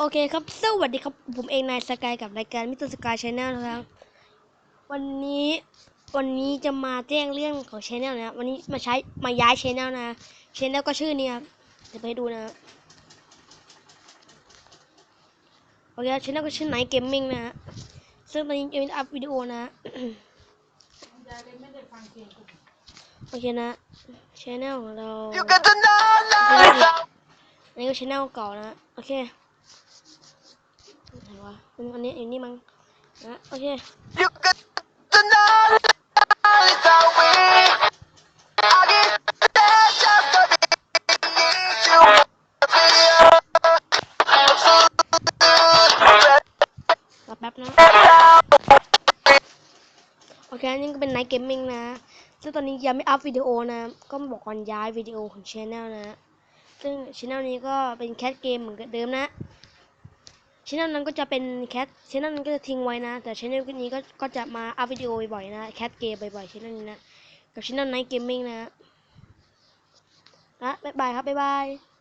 โอเคครับ สวัสดีครับ ผมเองนายสกายกับรายการมิสเตอร์สกายชาแนลนะครับ วันนี้ วันนี้จะมาแจ้งเรื่องของชาแนลนะครับวันนี้มาใช้ มาย้ายชาแนลนะชาแนลก็ชื่อนี้ครับ เดี๋ยวไปดูนะ โอเคชาแนลก็ชื่อไนท์เกมมิ่งนะฮะซึ่งตอนนี้จะมีอัพวิดีโอนะยายเลยไม่ได้ฟังเพลงกูโอเคนะชาแนลของเรา You got to know life. อันนี้ก็ชแนลเก่านะ โอเคไหน วะอืมอันนี้อันนี้มั้งนะโอเค You got to know life that way. I get that job for me. Need you. รอแป๊บนะโอเคอันนี้ก็เป็นไนท์เกมมิ่งนะซึ่งตอนนี้ยังไม่อัพวิดีโอนะ ก็มาบอกวันย้ายวิดีโอของชแนลนะ ซึ่งชแนลนี้ก็เป็นแคทเกมเหมือนเดิมนะ ชแนลนั้นก็จะเป็นแคทชแนลนั้นก็จะทิ้งไว้นะ แต่ชแนลนี้ก็ก็จะมาอัพวิดีโอบ่อยๆนะแคทเกมบ่อยๆชแนลนี้นะกับชแนลไนท์เกมมิ่งนะนะบ๊ายบายครับบ๊ายบาย